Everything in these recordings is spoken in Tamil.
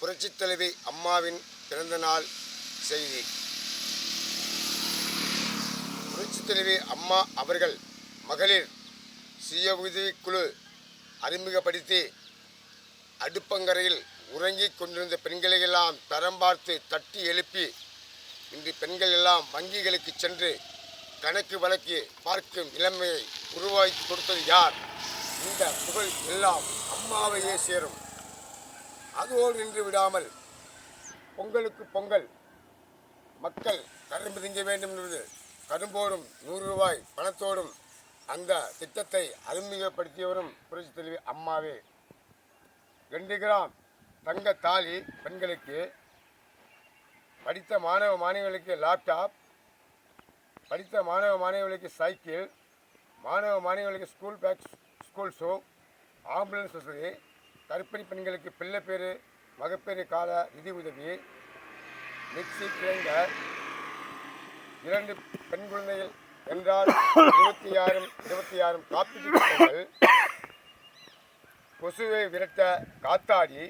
புரட்சித் தலைவி அம்மாவின் பிறந்தநாள் செய்தி. புரட்சித் தலைவி அம்மா அவர்கள் மகளிர் சுய உதவிக்குழு அறிமுகப்படுத்தி அடுப்பங்கரையில் உறங்கிக் கொண்டிருந்த பெண்களை எல்லாம் தரம் பார்த்து தட்டி எழுப்பி இன்று பெண்கள் எல்லாம் வங்கிகளுக்கு சென்று கணக்கு வழக்கு பார்க்கும் நிலைமையை உருவாக்கி கொடுத்தது யார்? இந்த புகழ் எல்லாம் அம்மாவையே சேரும். அதுவோடு நின்று விடாமல் பொங்கலுக்கு பொங்கல் மக்கள் கரும்பு திங்க வேண்டும் என்பது கரும்போடும் நூறு ரூபாய் பணத்தோடும் அந்த திட்டத்தை அறிமுகப்படுத்தியவரும் புரட்சி தலைவி அம்மாவே. ரெண்டு கிராம் தங்க தாலி பெண்களுக்கு படித்த மாணவ மாணவிகளுக்கு லேப்டாப் படித்த மாணவ மாணவிகளுக்கு சைக்கிள் மாணவ மாணவிகளுக்கு school bag school shoe ambulance வசதி கர்ப்பிணி பெண்களுக்கு பிள்ளை பேரு மகப்பேறு கால நிதி உதவி மிக்சி கிரைண்டர் இரண்டு பெண் குழந்தைகள் என்றால் இருபத்தி ஆறும் இருபத்தி ஆறும் காப்பீட்டு திட்டங்கள் கொசுவை விரட்ட காத்தாடி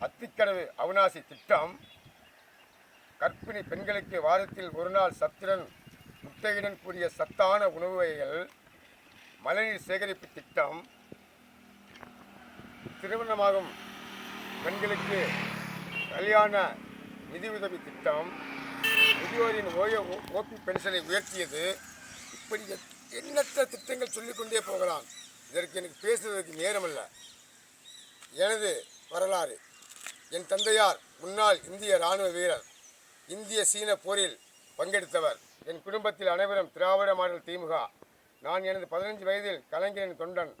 அத்திக்கடவு அவினாசி திட்டம் கர்ப்பிணி பெண்களுக்கு வாரத்தில் ஒரு நாள் சத்துடன் முட்டையுடன் கூடிய சத்தான உணவு வகைகள் மழைநீர் சேகரிப்பு திட்டம் திருமணமாகும் பெண்களுக்கு கல்யாண நிதியுதவி திட்டம். முதியோரின் ஓய ஓபி பென்ஷனை உயர்த்தியது. இப்படி எண்ணற்ற திட்டங்கள் சொல்லிக்கொண்டே போகலாம். இதற்கு எனக்கு பேசுவதற்கு நேரமல்ல. எனது வரலாறு. என் தந்தையார் முன்னாள் இந்திய இராணுவ வீரர் இந்திய சீன போரில் பங்கெடுத்தவர். என் குடும்பத்தில் அனைவரும் திராவிட மாடல் திமுக நான் எனது பதினஞ்சு வயதில் கலைஞரின் தொண்டன்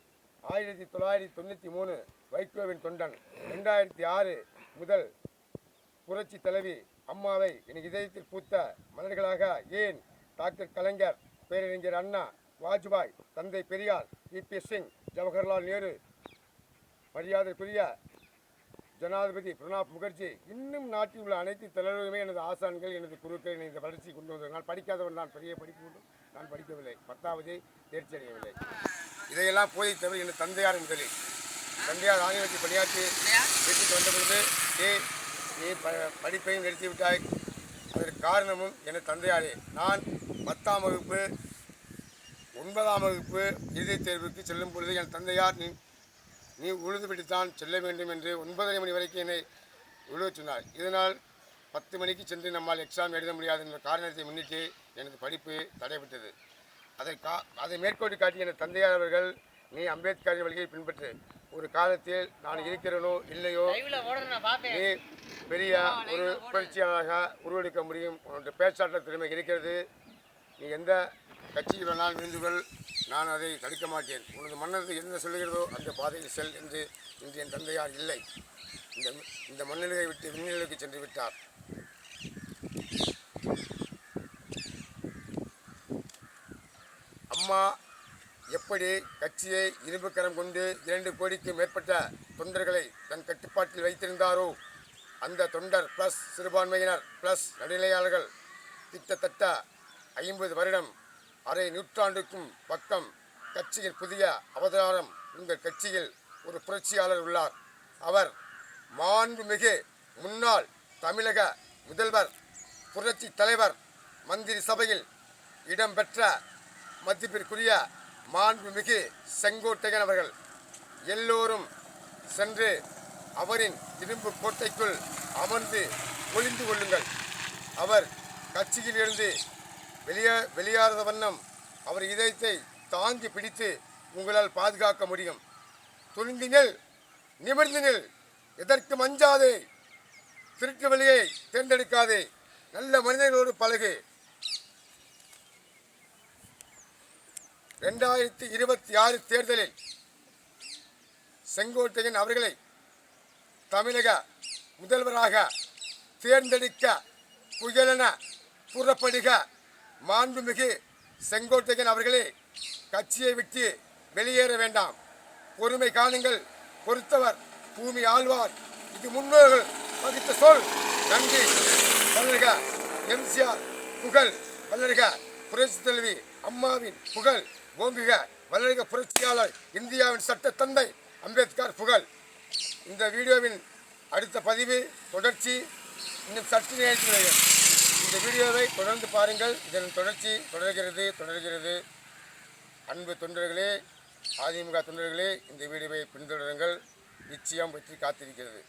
ஆயிரத்தி தொள்ளாயிரத்தி தொண்ணூற்றி மூணு வைகோவின் தொண்டன். ரெண்டாயிரத்தி ஆறு முதல் புரட்சி தலைவி அம்மாவை என் இதயத்தில் பூத்த மலர்களாக ஏன் டாக்டர் கலைஞர் பேரறிஞர் அண்ணா வாஜ்பாய் தந்தை பெரியார் இபி சிங் ஜவஹர்லால் நேரு மரியாதைக்குரிய ஜனாதிபதி பிரணாப் முகர்ஜி இன்னும் நாட்டில் உள்ள அனைத்து தலைவர்களுமே எனது ஆசான்கள் எனது குருக்கள் இந்த வளர்ச்சி கொண்டு வந்தது நான் படிக்காதவன் நான் பெரிய படிப்பு நான் படிக்கவில்லை. பத்தாவது தேர்ச்சி அடையவில்லை. இதையெல்லாம் போதை தவிர எனது தந்தையார் முதலில். தந்தையார் ஆங்கிலத்தில் பணியாற்றி வீட்டுக்கு வந்த பொழுது ஏ நீ ப படிப்பையும் நிறுத்திவிட்டாய். அதற்கு காரணமும் எனது தந்தையாரே. நான் பத்தாம் வகுப்பு ஒன்பதாம் வகுப்பு இறுதித் தேர்வுக்கு செல்லும் பொழுது என் தந்தையார் நீ நீ உழுதுபிடித்தான் செல்ல வேண்டும் என்று ஒன்பதரை மணி வரைக்கும் என்னை உழுவச் சொன்னார். இதனால் பத்து மணிக்கு சென்று நம்மால் எக்ஸாம் எழுத முடியாது என்ற காரணத்தை முன்னிட்டு எனது படிப்பு தடைப்பட்டது அதை கா அதை மேற்கோட்டு காட்டி எனது தந்தையார் அவர்கள் நீ அம்பேத்கர் வழியை பின்பற்று. ஒரு காலத்தில் நான் இருக்கிறேனோ இல்லையோ நீ பெரிய ஒரு புரட்சியாளராக உருவெடுக்க முடியும். உன்னுடைய பேச்சாற்றல் திறமை இருக்கிறது. நீ எந்த கட்சியில் வேணாலும் இருந்து கொள். நான் அதை தடுக்க மாட்டேன். உனது மன்னருக்கு என்ன சொல்லுகிறதோ அந்த பாதையில் செல் என்று இன்று என் தந்தையார் இல்லை. இந்த இந்த மண்ணிலை விட்டு விண்ணிலைக்கு சென்று விட்டார். அம்மா எப்படி கட்சியை இரும்புக்கரம் கொண்டு இரண்டு கோடிக்கு மேற்பட்ட தொண்டர்களை தன் கட்டுப்பாட்டில் வைத்திருந்தாரோ அந்த தொண்டர் ப்ளஸ் சிறுபான்மையினர் ப்ளஸ் நடுநிலையாளர்கள் கிட்டத்தட்ட ஐம்பது வருடம் அரை நூற்றாண்டுக்கும் பக்கம் கட்சியில் புதிய அவதாரம் உங்கள் கட்சியில் ஒரு புரட்சியாளர் உள்ளார். அவர் மாண்புமிகு முன்னாள் தமிழக முதல்வர் புரட்சி தலைவர் மந்திரி சபையில் இடம்பெற்ற மதிப்பிற்குரிய மாண்புமிகு செங்கோட்டையன் அவர்கள் எல்லோரும் சென்று அவரின் இரும்பு கோட்டைக்குள் அமர்ந்து ஒளிந்து கொள்ளுங்கள். அவர் கட்சியில் இருந்து வெளியே வெளியாத வண்ணம் அவர் இதயத்தை தாங்கி பிடித்து உங்களால் பாதுகாக்க முடியும். துணிந்தினில் நிமிர்ந்தினில் எதற்கு மஞ்சாதே? திருட்டு வழியை தேர்ந்தெடுக்காதே. நல்ல மனிதர்களோடு பழகு. ரெண்டாயிரத்தி இருபத்தி ஆறு தேர்தலில் செங்கோட்டையன் அவர்களை தமிழக முதல்வராக தேர்ந்தெடுக்க புயலென கூறப்படுக மாண்புமிகு செங்கோட்டையன் அவர்களே கட்சியை விட்டு வெளியேற வேண்டாம். பொறுமை காணுங்கள். பொறுத்தவர் பூமி ஆழ்வார். இது முன்னோர்கள் வகித்த சொல். நன்றி. வளர்க. எம்ஜிஆர் புகழ். வளர்க. புரட்சி தலைவி அம்மாவின் புகழ். ஓங்குக வளர்க புரட்சியாளர் இந்தியாவின் சட்ட தந்தை அம்பேத்கர் புகழ். இந்த வீடியோவின் அடுத்த பதிவு தொடர்ச்சி இன்னும் சற்று நேரத்தில் இந்த வீடியோவை தொடர்ந்து பாருங்கள். இதன் தொடர்ச்சி தொடர்கிறது தொடர்கிறது. அன்பு தொண்டர்களே அதிமுக தொண்டர்களே இந்த வீடியோவை பின்தொடருங்கள். நிச்சயம் வெற்றி காத்திருக்கிறது.